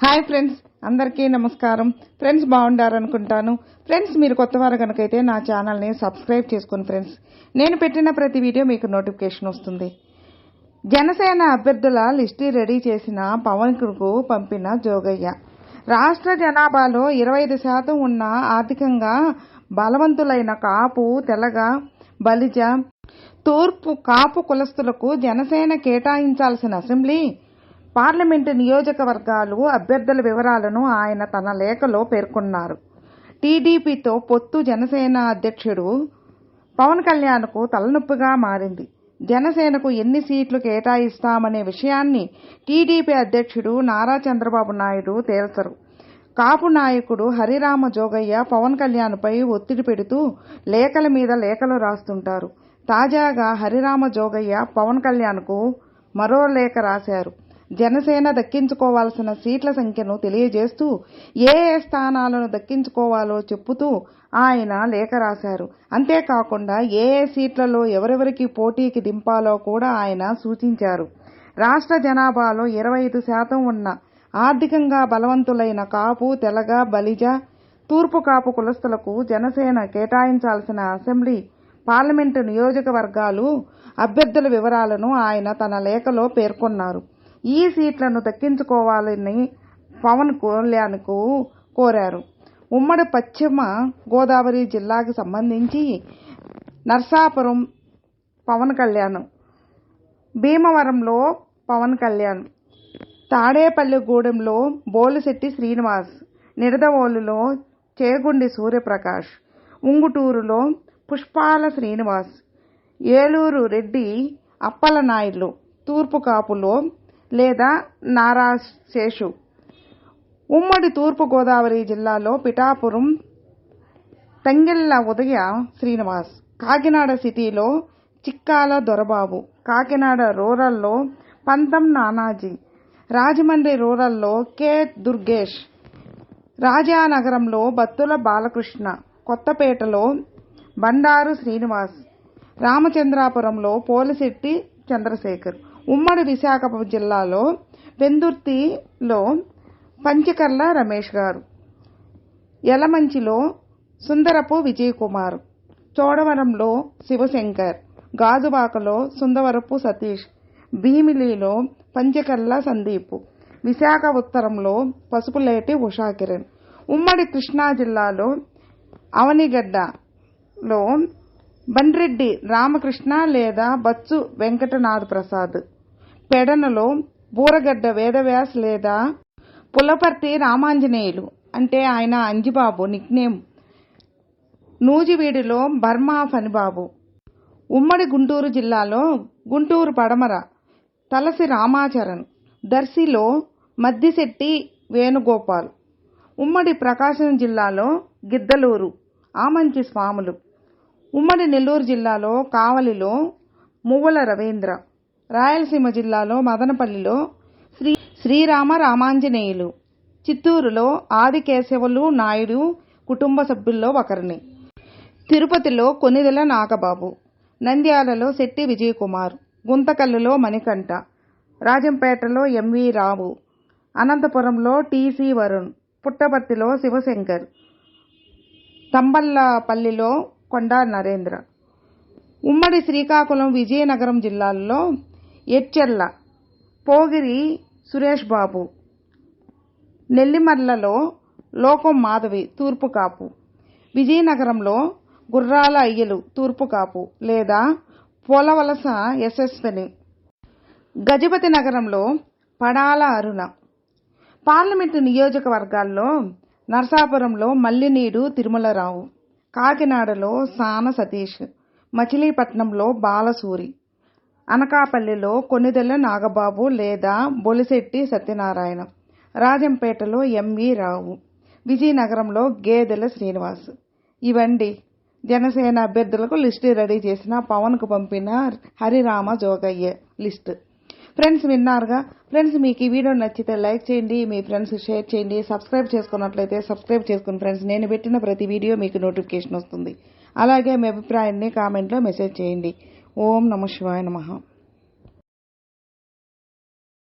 Hi friends అందరికీ నమస్కారం. Friends బాగుండారనుకుంటాను friends మీరు కొత్త వారు కనుకైతే నా ఛానల్ని సబ్స్క్రైబ్ చేసుకోండి ఫ్రెండ్స్. నేను పెట్టిన ప్రతి వీడియో మీకు నోటిఫికేషన్ వస్తుంది. జనసేన అభ్యర్థుల లిస్టు రెడీ చేసిన పవన్కు పంపిన జోగయ్య. రాష్ట్ర జనాభాలో ఇరవై ఐదు శాతం ఉన్న ఆర్థికంగా బలవంతులైన కాపు తెలగ బలిజ తూర్పు కాపు కులస్తులకు జనసేన కేటాయించాల్సిన అసెంబ్లీ పార్లమెంటు నియోజకవర్గాలు అభ్యర్థుల వివరాలను ఆయన తన లేఖలో పేర్కొన్నారు. టీడీపీతో పొత్తు జనసేన అధ్యక్షుడు పవన్ కళ్యాణ్కు తలనొప్పిగా మారింది. జనసేనకు ఎన్ని సీట్లు కేటాయిస్తామనే విషయాన్ని టీడీపీ అధ్యక్షుడు నారా చంద్రబాబు నాయుడు తేల్చరు. కాపు నాయకుడు హరిరామ జోగయ్య పవన్ కళ్యాణ్పై ఒత్తిడి పెడుతూ లేఖల మీద లేఖలు రాస్తుంటారు. తాజాగా హరిరామ జోగయ్య పవన్ కళ్యాణ్కు మరో లేఖ రాశారు. జనసేన దక్కించుకోవాల్సిన సీట్ల సంఖ్యను తెలియజేస్తూ ఏ ఏ స్థానాలను దక్కించుకోవాలో చెప్పుతూ ఆయన లేఖ రాశారు. అంతేకాకుండా ఏ ఏ సీట్లలో ఎవరెవరికి పోటీకి దింపాలో కూడా ఆయన సూచించారు. రాష్ట్ర జనాభాలో ఇరవై ఐదు శాతం ఉన్న ఆర్థికంగా బలవంతులైన కాపు తెలగ బలిజ తూర్పు కాపు కులస్తులకు జనసేన కేటాయించాల్సిన అసెంబ్లీ పార్లమెంటు నియోజకవర్గాలు అభ్యర్థుల వివరాలను ఆయన తన లేఖలో పేర్కొన్నారు. ఈ సీట్లను దక్కించుకోవాలని పవన్ కళ్యాణ్కు కోరారు. ఉమ్మడి పశ్చిమ గోదావరి జిల్లాకు సంబంధించి నర్సాపురం పవన్ కళ్యాణ్ భీమవరంలో పవన్ కళ్యాణ్ తాడేపల్లిగూడెంలో బోలిశెట్టి శ్రీనివాస్ నిడదవోలులో చేగుండి సూర్యప్రకాష్ ఉంగుటూరులో పుష్పాల శ్రీనివాస్ ఏలూరు రెడ్డి అప్పలనాయుడు తూర్పు కాపులో లేదా నారాశేషు. ఉమ్మడి తూర్పుగోదావరి జిల్లాలో పిఠాపురం తంగెళ్ళ ఉదయ శ్రీనివాస్. కాకినాడ సిటీలో చిక్కాల దొరబాబు. కాకినాడ రూరల్లో పంతం నానాజీ. రాజమండ్రి రూరల్లో కె. దుర్గేష్. రాజానగరంలో బత్తుల బాలకృష్ణ. కొత్తపేటలో బండారు శ్రీనివాస్. రామచంద్రాపురంలో పోలిశెట్టి చంద్రశేఖర్. ఉమ్మడి విశాఖపట్నం జిల్లాలో పెందుర్తిలో పంచకర్ల రమేష్ గారు యలమంచిలో సుందరపు విజయ్ కుమార్ చోడవరంలో శివశంకర్ గాజువాకలో సుందవరపు సతీష్ భీమిలిలో పంచకర్ల సందీప్ విశాఖ ఉత్తరంలో పసుపులేటి ఉషాకిరణ్ ఉమ్మడి కృష్ణా జిల్లాలో అవనిగడ్డలో బండ్రెడ్డి రామకృష్ణ లేదా బచ్చు వెంకటనాథ్ ప్రసాద్ పెడనలో బూరగడ్డ వేదవ్యాస్ లేదా పులపర్తి రామాంజనేయులు అంటే ఆయన అంజిబాబు నిక్నేమ్. నూజివీడిలో బర్మా ఫనిబాబు. ఉమ్మడి గుంటూరు జిల్లాలో గుంటూరు పడమర తలసి రామాచరణ్ దర్శిలో మద్దిశెట్టి వేణుగోపాల్. ఉమ్మడి ప్రకాశం జిల్లాలో గిద్దలూరు ఆమంచి స్వాములు. ఉమ్మడి నెల్లూరు జిల్లాలో కావలిలో మువ్వల రవీంద్ర. రాయలసీమ జిల్లాలో మదనపల్లిలో శ్రీ శ్రీరామ రామాంజనేయులు చిత్తూరులో ఆదికేశవులు నాయుడు కుటుంబ సభ్యుల్లో ఒకరిని. తిరుపతిలో కొనిదెల నాగబాబు నంద్యాలలో శెట్టి విజయకుమార్ గుంతకల్లులో మణికంఠ రాజంపేటలో ఎంవి రావు అనంతపురంలో టీసీ వరుణ్ పుట్టపర్తిలో శివశంకర్ తంబల్లపల్లిలో కొండా నరేంద్ర. ఉమ్మడి శ్రీకాకుళం విజయనగరం జిల్లాల్లో ఎచ్చెర్ల పోగిరి సురేష్ బాబు. నెల్లిమర్లలో లోకం మాధవి తూర్పు కాపు. విజయనగరంలో గుర్రాల అయ్యలు తూర్పు కాపు లేదా పోలవలస యశస్విని. గజపతి నగరంలో పడాల అరుణ. పార్లమెంటు నియోజకవర్గాల్లో నరసాపురంలో మల్లినీడు తిరుమలరావు. కాకినాడలో సాన సతీష్. మచిలీపట్నంలో బాలసూరి. అనకాపల్లిలో కొనిదెల నాగబాబు లేదా బొలిశెట్టి సత్యనారాయణ రాజంపేటలో ఎంవి రావు విజయనగరంలో గేదెల శ్రీనివాస్. ఇవండి జనసేన అభ్యర్థులకు లిస్టు రెడీ చేసిన పవన్కు పంపిన హరిరామ జోగయ్య లిస్ట్. ఫ్రెండ్స్ విన్నారుగా? ఫ్రెండ్స్ మీకు ఈ వీడియో నచ్చితే లైక్ చేయండి మీ ఫ్రెండ్స్ షేర్ చేయండి సబ్స్క్రైబ్ చేసుకున్నట్లయితే సబ్స్క్రైబ్ చేసుకుని ఫ్రెండ్స్ నేను పెట్టిన ప్రతి వీడియో మీకు నోటిఫికేషన్ వస్తుంది. అలాగే మీ అభిప్రాయాన్ని కామెంట్లో మెసేజ్ చేయండి. ओम नमः शिवाय नमः।